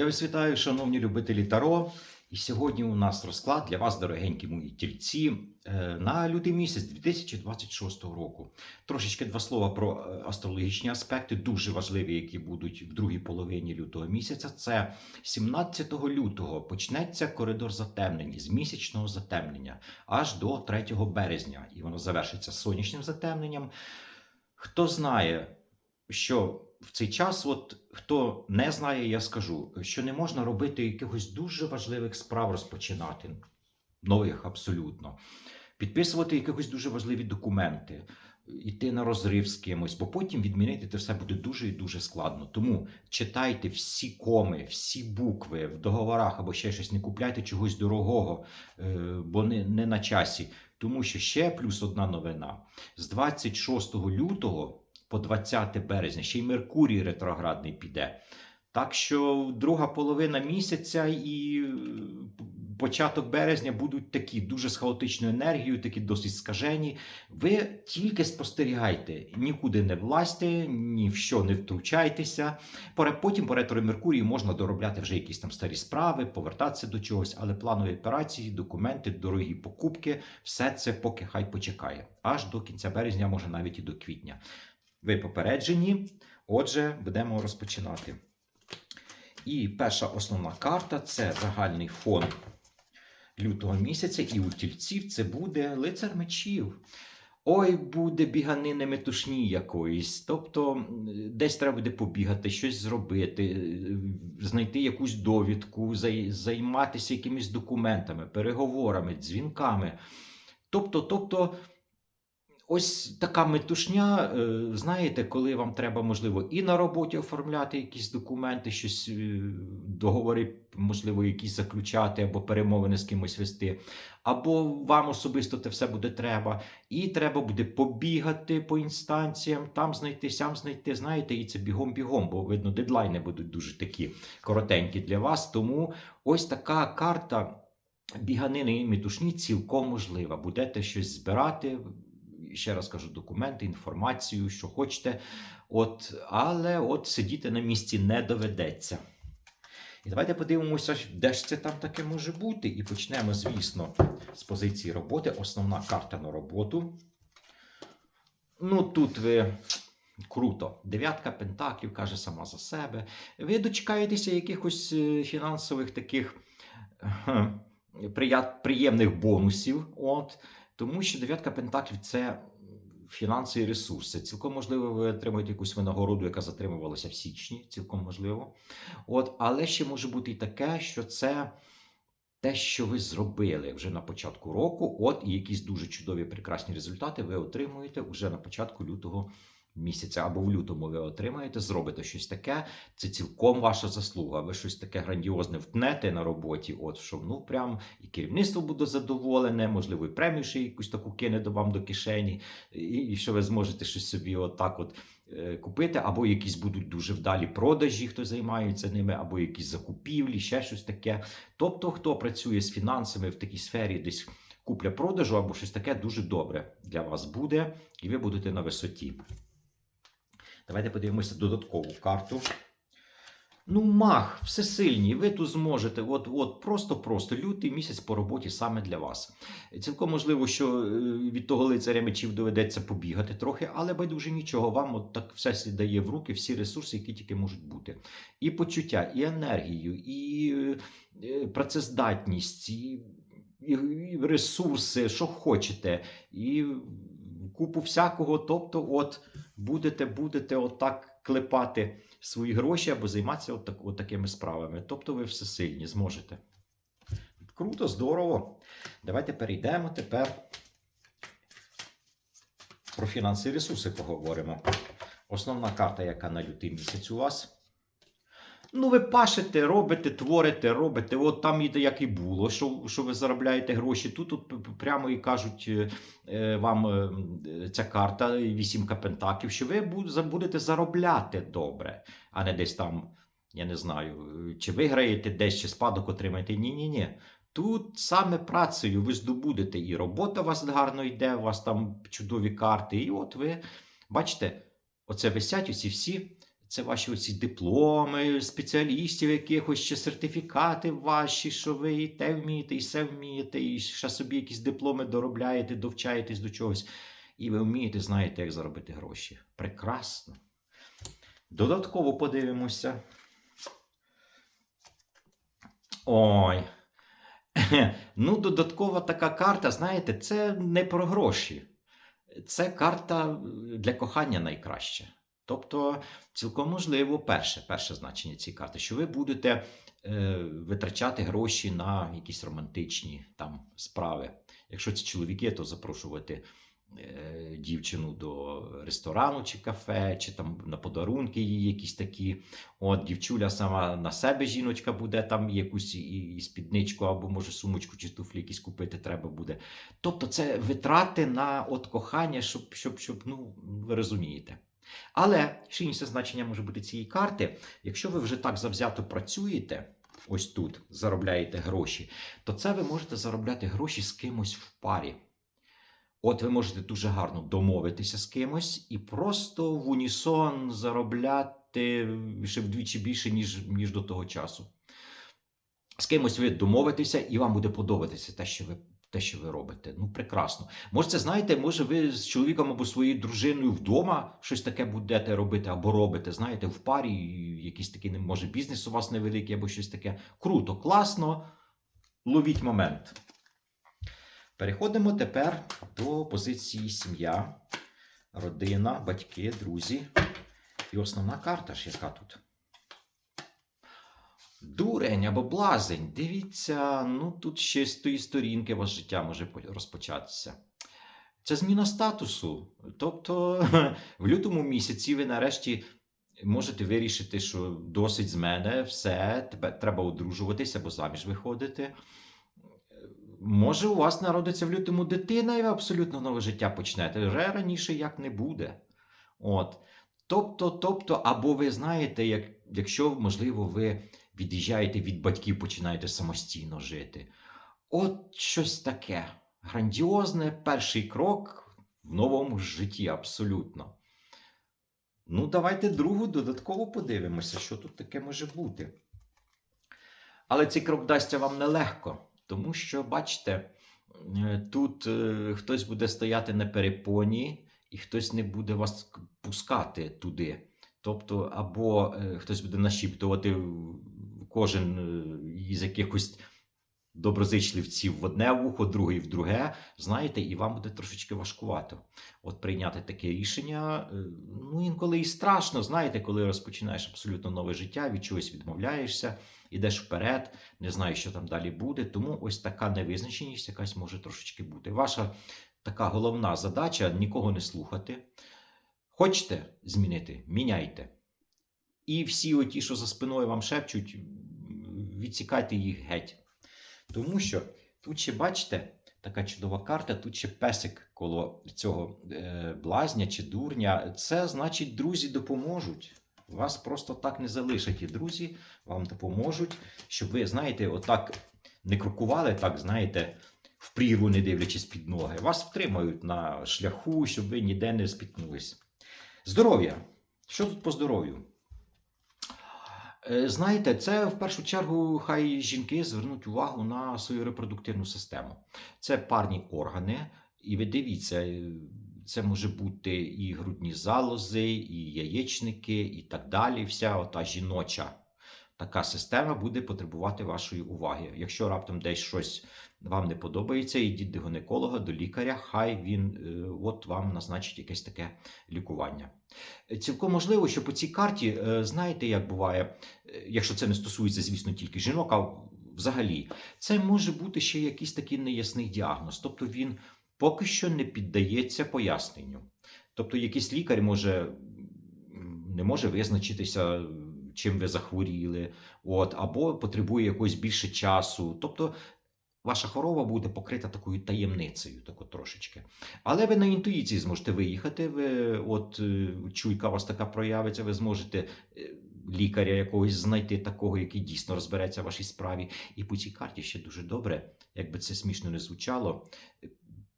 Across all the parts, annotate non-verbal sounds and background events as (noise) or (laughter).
Я вас вітаю, шановні любителі Таро. І сьогодні у нас розклад для вас, дорогенькі мої тільці, е, на лютий місяць 2026 року. Трошечки два слова про е, астрологічні аспекти, дуже важливі, які будуть в другій половині лютого місяця. Це 17 лютого почнеться коридор затемнень з місячного затемнення аж до 3 березня, і воно завершиться сонячним затемненням. Хто знає, що в цей час, от хто не знає, я скажу, що не можна робити якихось дуже важливих справ розпочинати, нових абсолютно, підписувати якихось дуже важливі документи, йти на розрив з кимось, бо потім відмінити це все буде дуже і дуже складно. Тому читайте всі коми, всі букви в договорах або ще щось, не купляйте чогось дорогого, е, бо не, не на часі. Тому що ще плюс одна новина: з 26 лютого по 20 березня, ще й Меркурій ретроградний піде. Так що друга половина місяця і е, початок березня будуть такі дуже з хаотичною енергією, такі досить скажені. Ви тільки спостерігайте, нікуди не влазьте, ні в що не втручайтеся. Потім по ретро Меркурію можна доробляти вже якісь там старі справи, повертатися до чогось, але планові операції, документи, дорогі покупки, все це поки хай почекає. Аж до кінця березня, може навіть і до квітня. Ви попереджені. Отже, будемо розпочинати. І перша основна карта це загальний фон лютого місяця, і у тільців це буде лицар мечів. Ой, буде біганини метушні якоїсь. Тобто десь треба буде побігати, щось зробити, е, знайти якусь довідку, займатися якимись документами, переговорами, дзвінками. Тобто, тобто, ось така метушня, е, знаєте, коли вам треба, можливо, і на роботі оформляти якісь документи, щось е, договори, можливо, якісь заключати або перемовини з кимось вести, або вам особисто це все буде треба, і треба буде побігати по інстанціям, там знайти, сям знайти, знаєте, і це бігом-бігом, бо видно, дедлайни будуть дуже такі коротенькі для вас. Тому ось така карта біганини і метушні цілком можлива. Будете щось збирати. Ще раз кажу, документи, інформацію, що хочете. От, але от сидіти на місці не доведеться. І давайте подивимося, де ж це там таке може бути. І почнемо, звісно, з позиції роботи. Основна карта на роботу. Ну, тут ви круто. Дев'ятка пентаклів каже сама за себе. Ви дочекаєтеся якихось е, фінансових таких приємних бонусів. От. Тому що дев'ятка пентаклів це фінанси і ресурси. Цілком можливо, ви отримаєте якусь винагороду, яка затримувалася в січні, цілком можливо. От, але ще може бути і таке, що це те, що ви зробили вже на початку року. От і якісь дуже чудові прекрасні результати ви отримуєте вже на початку лютого місяця, або в лютому ви отримаєте, зробите щось таке. Це цілком ваша заслуга. Ви щось таке грандіозне втнете на роботі. От що ну прям і керівництво буде задоволене, можливо, і премію ще якусь таку кине до вам до кишені, і, і що ви зможете щось собі отак от е, купити, або якісь будуть дуже вдалі продажі, хто займається ними, або якісь закупівлі, ще щось таке. Тобто, хто працює з фінансами в такій сфері, десь купля-продажу або щось таке дуже добре для вас буде, і ви будете на висоті. Давайте подивимося додаткову карту. Ну, мах, всесильні, ви тут зможете. От, от просто-просто лютий місяць по роботі саме для вас. Цілком можливо, що е, від того лицаря мечів доведеться побігати трохи, але байдуже нічого. Вам от так все дає в руки всі ресурси, які тільки можуть бути. І почуття, і енергію, і е, працездатність, і, і, і ресурси, що хочете, і купу всякого. Тобто, от будете, будете отак клепати свої гроші або займатися от, от такими справами. Тобто ви всесильні зможете. Круто, здорово. Давайте перейдемо тепер про фінанси і ресурси поговоримо. Основна карта, яка на лютий місяць у вас. Ну, ви пашете, робите, творите, робите. От там і як і було, що, що ви заробляєте гроші. Тут, п- прямо і кажуть е, е, вам е, ця карта, вісімка пентаклів, що ви будете заробляти добре, а не десь там, я не знаю, чи виграєте десь, чи спадок отримаєте. Ні, ні. Тут саме працею ви здобудете, і робота у вас гарно йде, у вас там чудові карти. І от ви бачите, оце висять усі всі це ваші оці дипломи, спеціалістів якихось, чи сертифікати ваші, що ви і те вмієте, і все вмієте, і ще собі якісь дипломи доробляєте, довчаєтесь до чогось. І ви вмієте, знаєте, як заробити гроші. Прекрасно. Додатково подивимося. Ой. (laughs) Ну, додаткова така карта, знаєте, це не про гроші. Це карта для кохання найкраще. Тобто, цілком можливо, перше, перше значення цієї карти, що ви будете е, витрачати гроші на якісь романтичні там справи. Якщо це чоловіки, то запрошувати е, дівчину до ресторану чи кафе, чи там на подарунки їй якісь такі. От дівчуля сама на себе жіночка буде там якусь і, і спідничку, або може сумочку чи туфлі якісь купити треба буде. Тобто, це витрати на от кохання, щоб, щоб, щоб ну, ви розумієте. Але ще інше значення може бути цієї карти. Якщо ви вже так завзято працюєте, ось тут заробляєте гроші, то це ви можете заробляти гроші з кимось в парі. От ви можете дуже гарно домовитися з кимось і просто в унісон заробляти ще вдвічі більше, ніж, ніж до того часу. З кимось ви домовитеся, і вам буде подобатися те, що ви. Те, що ви робите, ну прекрасно. Може, це знаєте, може, ви з чоловіком або своєю дружиною вдома щось таке будете робити або робите, знаєте, в парі якийсь такий, може, бізнес у вас невеликий, або щось таке. Круто, класно. Ловіть момент. Переходимо тепер до позиції сім'я, родина, батьки, друзі. І основна карта ж яка тут? Дурень або блазень. Дивіться, ну тут ще з тої сторінки ваше життя може розпочатися. Це зміна статусу. Тобто, (laughs) в лютому місяці ви нарешті можете вирішити, що досить з мене, все, тебе треба одружуватися або заміж виходити. Може, у вас народиться в лютому дитина, і ви абсолютно нове життя почнете. Вже раніше як не буде. От. Тобто, тобто, або ви знаєте, як, якщо, можливо, ви від'їжджаєте від батьків, починаєте самостійно жити. От щось таке. Грандіозне перший крок в новому житті, абсолютно. Ну, давайте другу додатково подивимося, що тут таке може бути. Але цей крок дасться вам нелегко, тому що, бачите, е, тут е, хтось буде стояти на перепоні, і хтось не буде вас пускати туди. Тобто, або е, хтось буде нашіптувати кожен із якихось доброзичливців в одне вухо, другий в друге, знаєте, і вам буде трошечки важкувато. От прийняти таке рішення. Ну, інколи і страшно, знаєте, коли розпочинаєш абсолютно нове життя, від чогось відмовляєшся, ідеш вперед, не знаєш, що там далі буде. Тому ось така невизначеність якась може трошечки бути. Ваша така головна задача нікого не слухати. Хочете змінити? Міняйте. І всі оті, що за спиною вам шепчуть, відсікайте їх геть. Тому що тут ще, бачите, така чудова карта, тут ще песик коло цього е, блазня чи дурня. Це значить, друзі допоможуть. Вас просто так не залишать. І друзі вам допоможуть, щоб ви, знаєте, отак не крокували, так, знаєте, в прірву, не дивлячись під ноги. Вас втримають на шляху, щоб ви ніде не спіткнулись. Здоров'я. Що тут по здоров'ю? Е, Знаєте, це в першу чергу хай жінки звернуть увагу на свою репродуктивну систему. Це парні органи, і ви дивіться, е, це може бути і грудні залози, і яєчники, і так далі. Вся ота жіноча така система буде потребувати вашої уваги. Якщо раптом десь щось вам не подобається, йдіть до гінеколога, до лікаря, хай він е, от вам назначить якесь таке лікування. Цілком можливо, що по цій карті, е, знаєте, як буває, е, якщо це не стосується, звісно, тільки жінок, а взагалі, це може бути ще якийсь такий неясний діагноз. Тобто він поки що не піддається поясненню. Тобто, якийсь лікар може не може визначитися, чим ви захворіли, от, або потребує якогось більше часу. Тобто, ваша хвороба буде покрита такою таємницею, тако трошечки. Але ви на інтуїції зможете виїхати. Ви, от е, чуйка у вас така проявиться, ви зможете е, лікаря якогось знайти такого, який дійсно розбереться в вашій справі. І по цій карті ще дуже добре, якби це смішно не звучало,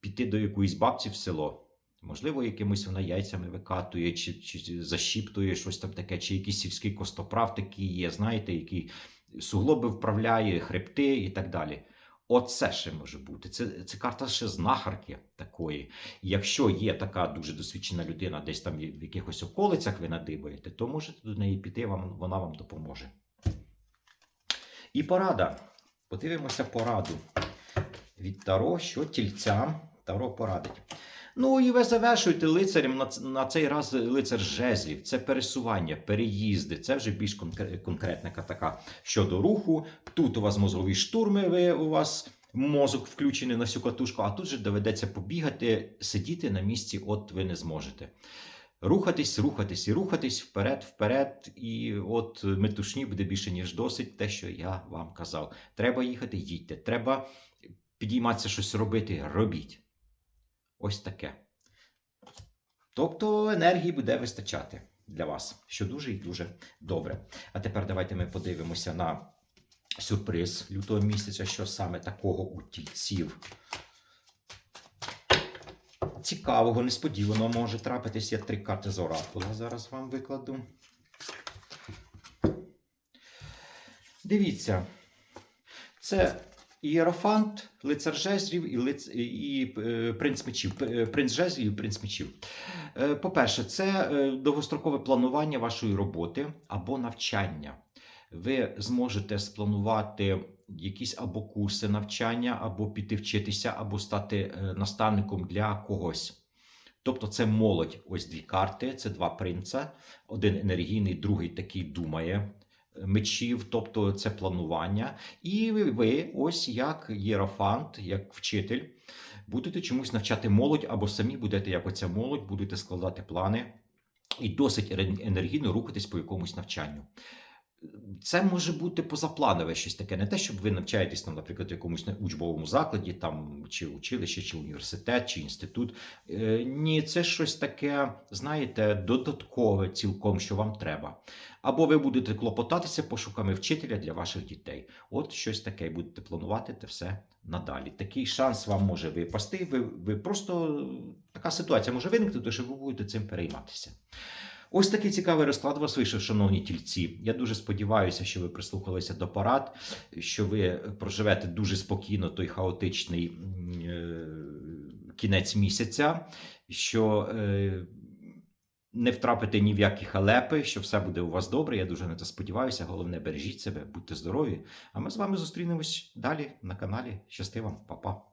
піти до якоїсь бабці в село. Можливо, якимось вона яйцями викатує, чи, чи защіптує щось там таке, чи якийсь сільський костоправ такий є, знаєте, який суглоби вправляє, хребти і так далі. Оце ще може бути. Це, це карта ще знахарки такої. І Якщо є така дуже досвідчена людина, десь там в якихось околицях ви надибаєте, то можете до неї піти, вам, вона вам допоможе. І порада. Подивимося пораду від Таро, що тільцям Таро порадить. Ну і ви завершуєте лицарем на, на цей раз лицар жезлів. Це пересування, переїзди. Це вже більш конкре- конкретна така щодо руху. Тут у вас мозгові штурми, ви, у вас мозок включений на всю катушку, а тут же доведеться побігати, сидіти на місці, от ви не зможете. Рухатись, рухатись і рухатись вперед, вперед. І от метушні буде більше, ніж досить, те, що я вам казав. Треба їхати, їдьте. Треба підійматися щось робити, робіть. Ось таке. Тобто енергії буде вистачати для вас, що дуже і дуже добре. А тепер давайте ми подивимося на сюрприз лютого місяця, що саме такого у тільців. Цікавого, несподіваного може трапитись. Я три карти з оракула зараз вам викладу. Дивіться, це Ієрофант, лицар жезлів і, лиц... і е, принц мечів. Е, Принц жезлів і принц мечів. Е, По-перше, це довгострокове планування вашої роботи або навчання. Ви зможете спланувати якісь або курси навчання, або піти вчитися, або стати наставником для когось. Тобто це молодь. Ось дві карти, це два принца. Один енергійний, другий такий думає мечів, тобто це планування. І ви, ось як єрофант, як вчитель, будете чомусь навчати молодь, або самі будете, як оця молодь, будете складати плани і досить енергійно рухатись по якомусь навчанню. Це може бути позапланове щось таке, не те, щоб ви навчаєтесь там, наприклад, в якомусь учбовому закладі, там чи училище, чи університет, чи інститут. Е, ні, це щось таке, знаєте, додаткове цілком, що вам треба. Або ви будете клопотатися пошуками вчителя для ваших дітей. От щось таке, будете планувати те все надалі. Такий шанс вам може випасти. Ви, ви просто така ситуація може виникнути, що ви будете цим перейматися. Ось такий цікавий розклад вас вийшов, шановні тільці. Я дуже сподіваюся, що ви прислухалися до порад, що ви проживете дуже спокійно той хаотичний е, кінець місяця, що е, не втрапите ні в які халепи, що все буде у вас добре. Я дуже на це сподіваюся. Головне, бережіть себе, будьте здорові. А ми з вами зустрінемось далі на каналі. Щасти вам, Па-па.